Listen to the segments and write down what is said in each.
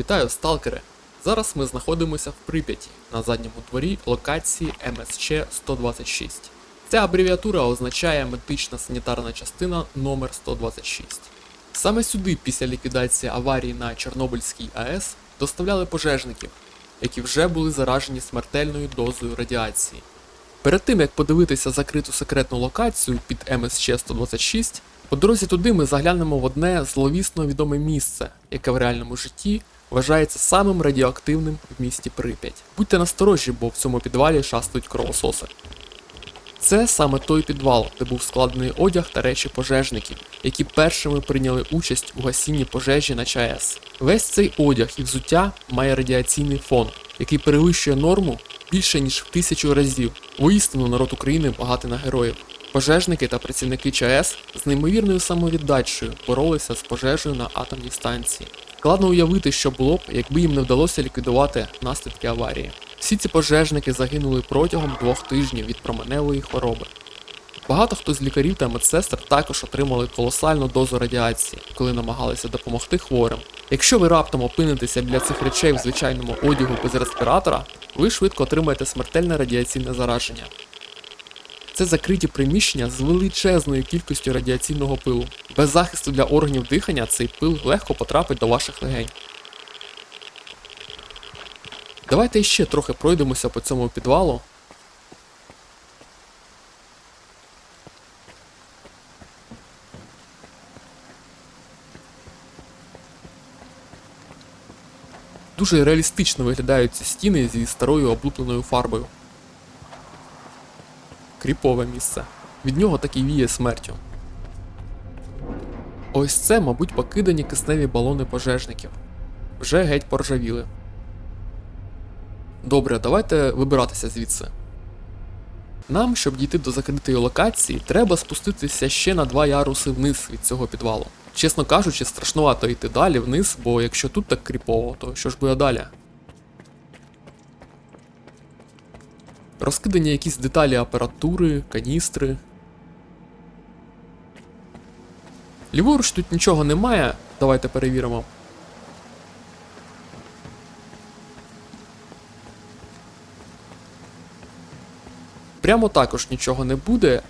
Вітаю, сталкери! Зараз ми знаходимося в Прип'яті на задньому дворі локації МСЧ 126. Ця абревіатура означає медична санітарна частина номер 126. Саме сюди, після ліквідації аварії на Чорнобильській АЕС, доставляли пожежників, які вже були заражені смертельною дозою радіації. Перед тим як подивитися закриту секретну локацію під МСЧ 126, по дорозі туди ми заглянемо в одне зловісно відоме місце, яке в реальному житті вважається самим радіоактивним в місті Прип'ять. Будьте насторожі, бо в цьому підвалі шастають кровососи. Це саме той підвал, де був складений одяг та речі пожежників, які першими прийняли участь у гасінні пожежі на ЧАЕС. Весь цей одяг і взуття має радіаційний фон, який перевищує норму більше ніж в тисячу разів. Воістину народ України багатий на героїв. Пожежники та працівники ЧАЕС з неймовірною самовіддачею боролися з пожежею на атомній станції. Складно уявити, що було б, якби їм не вдалося ліквідувати наслідки аварії. Всі ці пожежники загинули протягом двох тижнів від променевої хвороби. Багато хто з лікарів та медсестер також отримали колосальну дозу радіації, коли намагалися допомогти хворим. Якщо ви раптом опинитеся біля цих речей в звичайному одягу без респіратора, ви швидко отримаєте смертельне радіаційне зараження. Це закриті приміщення з величезною кількістю радіаційного пилу. Без захисту для органів дихання цей пил легко потрапить до ваших легень. Давайте ще трохи пройдемося по цьому підвалу. Дуже реалістично виглядають ці стіни зі старою облупленою фарбою. Кріпове місце. Від нього так і віє смертю. Ось це, мабуть, покидані кисневі балони пожежників. Вже геть поржавіли. Добре, давайте вибиратися звідси. Нам, щоб дійти до закритої локації, треба спуститися ще на два яруси вниз від цього підвалу. Чесно кажучи, страшнувато йти далі вниз, бо якщо тут так кріпово, то що ж буде далі? Розкидані якісь деталі апаратури, каністри. Ліворуч тут нічого немає. Давайте перевіримо. Прямо також нічого не буде.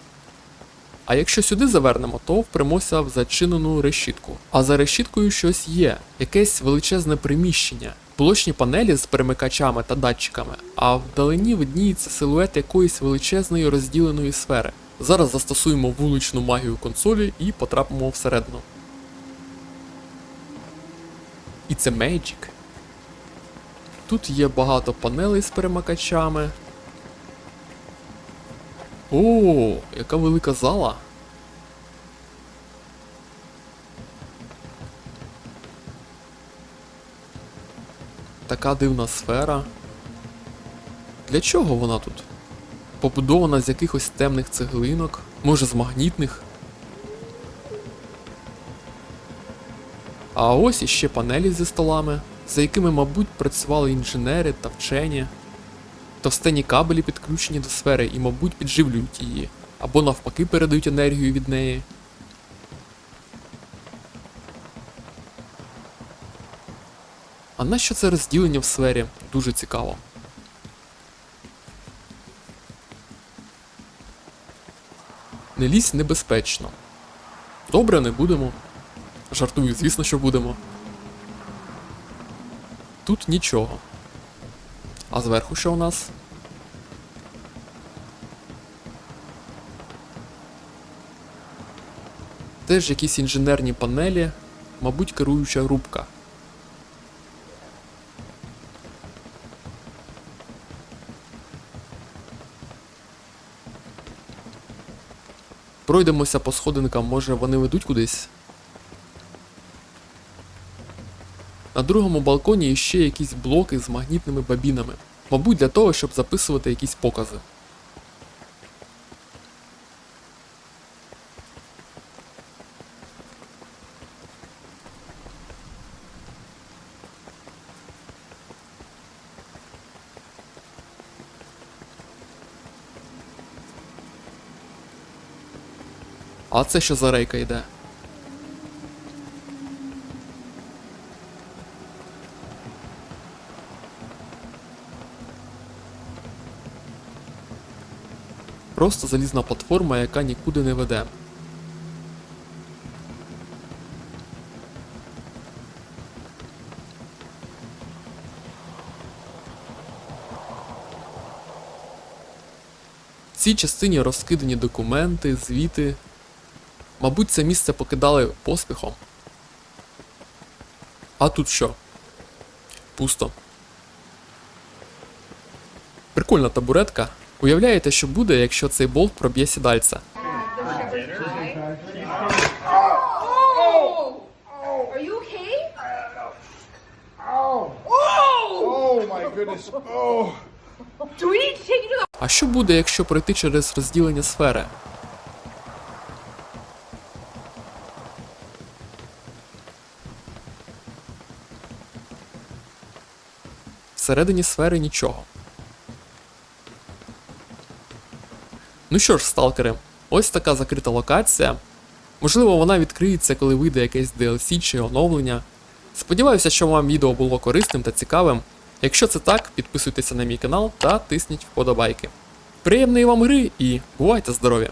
А якщо сюди завернемо, то впремося в зачинену решітку. А за решіткою щось є, якесь величезне приміщення, блочні панелі з перемикачами та датчиками, а вдалині видніється силует якоїсь величезної розділеної сфери. Зараз застосуємо вуличну магію консолі і потрапимо всередину. І це Magic. Тут є багато панелей з перемикачами. О, яка велика зала. Така дивна сфера. Для чого вона тут? Побудована з якихось темних цеглинок, може з магнітних. А ось іще панелі зі столами, за якими, мабуть, працювали інженери та вчені. Товстені кабелі підключені до сфери і, мабуть, підживлюють її, або навпаки передають енергію від неї. Нащо це розділення в сфері? Дуже цікаво. Не лізь небезпечно. Добре, не будемо. Жартую, звісно, що будемо. Тут нічого. А зверху що у нас? Теж якісь інженерні панелі, мабуть, керуюча рубка. Пройдемося по сходинкам, може вони ведуть кудись. На другому балконі ще якісь блоки з магнітними бабінами. Мабуть, для того, щоб записувати якісь покази. А це що за рейка йде? Просто залізна платформа, яка нікуди не веде. В цій частині розкидані документи, звіти, Мабуть, це місце покидали поспіхом. А тут що? Пусто. Прикольна табуретка. Уявляєте, що буде, якщо цей болт проб'є okay? Oh. Oh. А що буде, якщо пройти через розділення сфери? Всередині сфери нічого. Ну що ж, сталкери, ось така закрита локація. Можливо, вона відкриється, коли вийде якесь DLC чи оновлення. Сподіваюся, що вам відео було корисним та цікавим. Якщо це так, підписуйтеся на мій канал та тисніть вподобайки. Приємної вам гри і бувайте здорові!